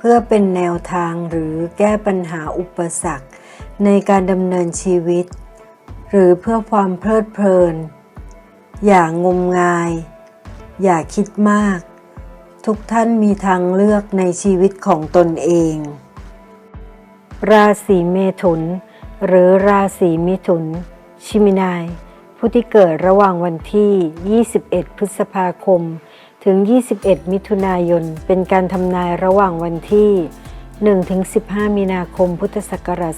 พื่อเป็นแนวทางหรือแก้ปัญหาอุปสรรค ในการดำเนินชีวิต หรือเพื่อความเพลิดเพลิน อย่างงมงาย อย่าคิดมาก ทุกท่านมีทางเลือกในชีวิตของตนเอง ราศีเมถุน หรือราศีมิถุน ชิมินายผู้ที่เกิดระหว่างวันที่ 21 พฤษภาคม ถึง 21 มิถุนายน เป็นการทำนายระหว่างวันที่1-15 มีนาคม พุทธศักราช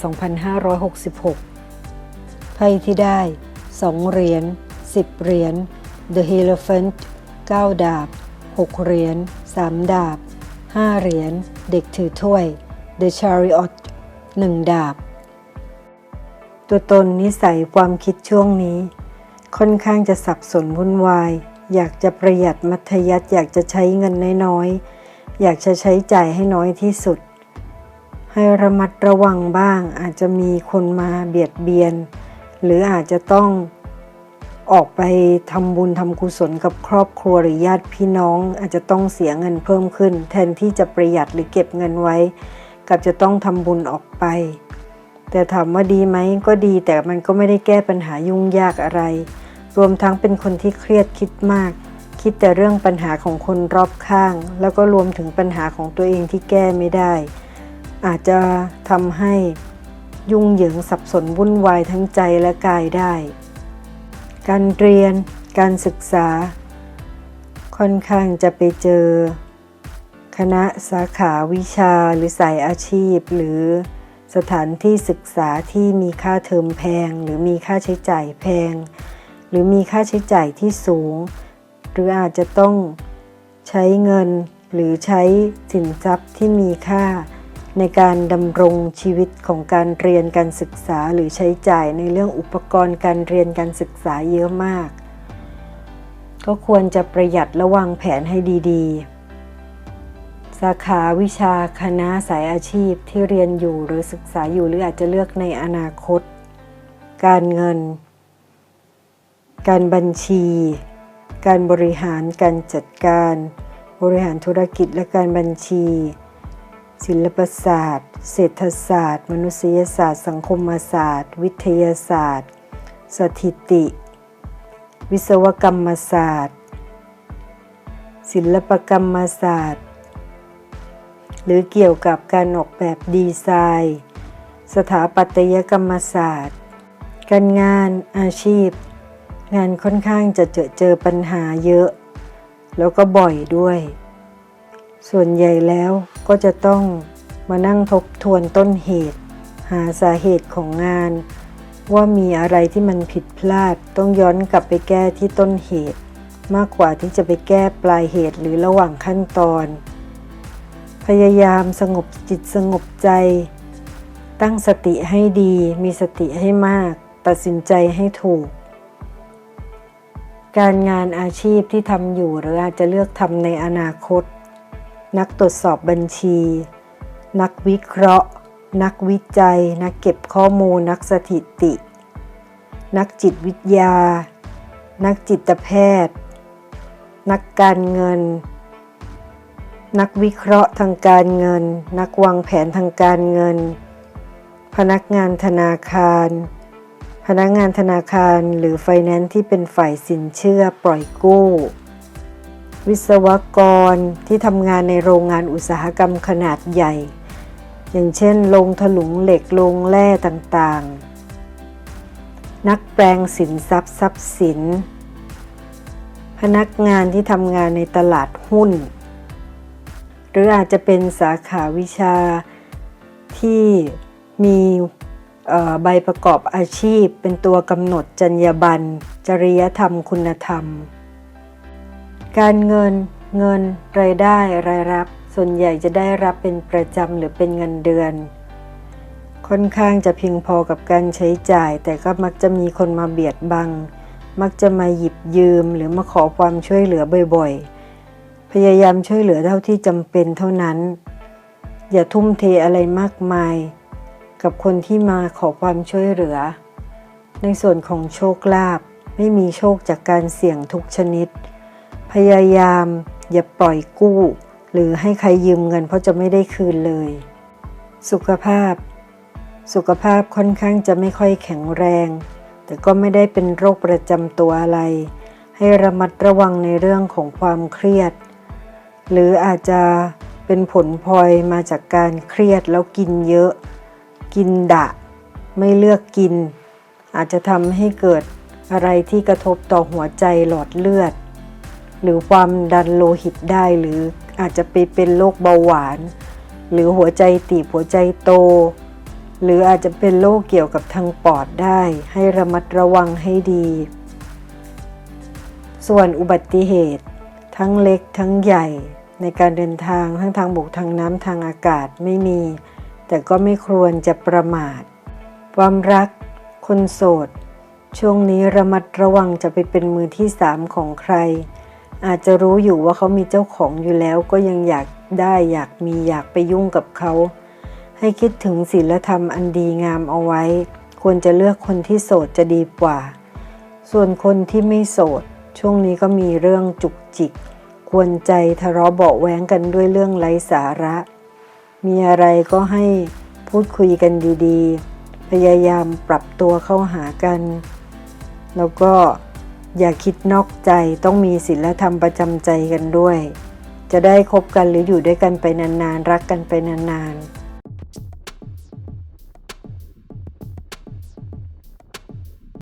2566 ไพ่ที่ได้ 2 เหรียญ 10 เหรียญ The Hierophant 9 ดาบ 6 เหรียญ 3 ดาบ 5 เหรียญ เด็กถือถ้วย The Chariot 1 ดาบ ตัวตนนิสัยความคิดช่วงนี้ ค่อนข้างจะสับสนวุ่นวาย อยากจะประหยัดมัธยัติอยากจะใช้เงินน้อยๆอยากจะใช้จ่ายให้น้อยที่สุด ให้ระมัดระวังบ้าง อาจจะมีคนมาเบียดเบียน หรืออาจจะต้องออกไปทำบุญทำกุศลกับครอบครัวหรือญาติพี่น้อง อาจจะต้องเสียเงินเพิ่มขึ้น แทนที่จะประหยัดหรือเก็บเงินไว้ กับจะต้องทำบุญออกไป แต่ถามว่าดีไหมก็ดีแต่มันก็ไม่ได้แก้ปัญหายุ่งยากอะไร รวมทั้งเป็นคนที่เครียดคิดมาก คิดแต่เรื่องปัญหาของคนรอบข้าง แล้วก็รวมถึงปัญหาของตัวเองที่แก้ไม่ได้ อาจจะทำให้ยุ่งเหยิงสับสนวุ่นวายทั้งใจและกายได้ การเรียน การศึกษา ค่อนข้างจะไปเจอ คณะสาขาวิชาหรือสายอาชีพ หรือสถานที่ศึกษาที่มีค่าเทอมแพง หรือมีค่าใช้จ่ายแพง หรือมีค่าใช้จ่ายที่สูง หรืออาจจะต้องใช้เงินหรือใช้สินทรัพย์ที่มีค่า ในการดำรงชีวิตของการเรียนการศึกษาหรือใช้จ่ายในเรื่องอุปกรณ์การเรียนการศึกษาเยอะมาก ก็ควรจะประหยัดระวังแผนให้ดี ๆ สาขาวิชาคณะสายอาชีพที่เรียนอยู่หรือศึกษาอยู่หรืออาจจะเลือกในอนาคต การเงิน การบัญชี การบริหารการจัดการ บริหารธุรกิจและการบัญชี ศิลปศาสตร์ เศรษฐศาสตร์ มนุษยศาสตร์ สังคมศาสตร์ วิทยาศาสตร์ สถิติ วิศวกรรมศาสตร์ ศิลปกรรมศาสตร์ หรือเกี่ยวกับการออกแบบดีไซน์ สถาปัตยกรรมศาสตร์ การงานอาชีพ งานค่อนข้างจะเจอเจอปัญหาเยอะ แล้วก็บ่อยด้วย ส่วนใหญ่แล้วก็จะต้องมานั่งทบทวนต้นเหตุ หาสาเหตุของงาน ว่ามีอะไรที่มันผิดพลาด ต้องย้อนกลับไปแก้ที่ต้นเหตุ มากกว่าที่จะไปแก้ปลายเหตุหรือระหว่างขั้นตอน พยายามสงบจิตสงบใจ ตั้งสติให้ดี มีสติให้มาก ตัดสินใจให้ถูก การงานอาชีพที่ทำอยู่หรืออาจจะเลือกทำในอนาคต นักตรวจสอบบัญชี นักวิเคราะห์ นักวิจัย นักเก็บข้อมูล นักสถิติ นักจิตวิทยา นักจิตแพทย์ นักการเงิน นักวิเคราะห์ทางการเงิน นักวางแผนทางการเงิน พนักงานธนาคาร พนักงานธนาคารหรือไฟแนนซ์ที่เป็นฝ่ายสินเชื่อปล่อยกู้ วิศวกรที่ทำงานในโรงงานอุตสาหกรรมขนาดใหญ่ อย่างเช่นโรงถลุงเหล็กโรงแร่ต่างๆ นักแปลงสินทรัพย์ทรัพย์สิน พนักงานที่ทำงานในตลาดหุ้น หรืออาจจะเป็นสาขาวิชาที่มี ใบประกอบอาชีพ เป็นตัวกำหนดจรรยาบรรณจริยธรรมคุณธรรม การเงินเงินรายได้รายรับ ส่วนใหญ่จะได้รับเป็นประจำหรือเป็นเงินเดือน ค่อนข้างจะเพียงพอกับการใช้จ่าย แต่ก็มักจะมีคนมาเบียดบัง มักจะมาหยิบยืมหรือมาขอความช่วยเหลือบ่อยๆ พยายามช่วยเหลือเท่าที่จำเป็นเท่านั้น อย่าทุ่มเทอะไรมากมาย กับคนที่มาขอความช่วยเหลือ ในส่วนของโชคลาภไม่มีโชคจากการเสี่ยงทุกชนิด พยายามอย่าปล่อยกู้ หรือให้ใครยืมเงินเพราะจะไม่ได้คืนเลย สุขภาพ สุขภาพค่อนข้างจะไม่ค่อยแข็งแรง แต่ก็ไม่ได้เป็นโรคประจำตัวอะไร ให้ระมัดระวังในเรื่องของความเครียด หรืออาจจะเป็นผลพลอยมาจากการเครียดแล้วกินเยอะ กินดะ ไม่เลือกกิน อาจจะทำให้เกิดอะไรที่กระทบต่อหัวใจหลอดเลือด หรือความดันโลหิตได้หรืออาจจะไปเป็นโรคเบาหวาน หรือหัวใจตีบหัวใจโต หรืออาจจะเป็นโรคเกี่ยวกับทางปอดได้ ให้ระมัดระวังให้ดี ส่วนอุบัติเหตุ ทั้งเล็กทั้งใหญ่ในการเดินทางทั้งทางบกทางน้ำทางอากาศไม่มี แต่ก็ไม่ควรจะประมาท ความรัก คนโสด ช่วงนี้ระมัดระวังจะไปเป็นมือที่สามของใคร อาจจะรู้อยู่ว่าเขามีเจ้าของอยู่แล้วก็ยังอยากได้อยากมีอยากไปยุ่งกับเขา ให้คิดถึงศีลธรรมอันดีงามเอาไว้ ควรจะเลือกคนที่โสดจะดีกว่า ส่วนคนที่ไม่โสด ช่วงนี้ก็มีเรื่องจุกจิกกวนใจทะเลาะเบาแว้งกันด้วยเรื่องไร้สาระ มีอะไรก็ให้พูดคุยกันดีๆ พยายามปรับตัวเข้าหากัน แล้วก็อย่าคิดนอกใจต้องมีศีลธรรมประจำใจกันด้วย จะได้คบกันหรืออยู่ด้วยกันไปนานๆ รักกันไปนานๆ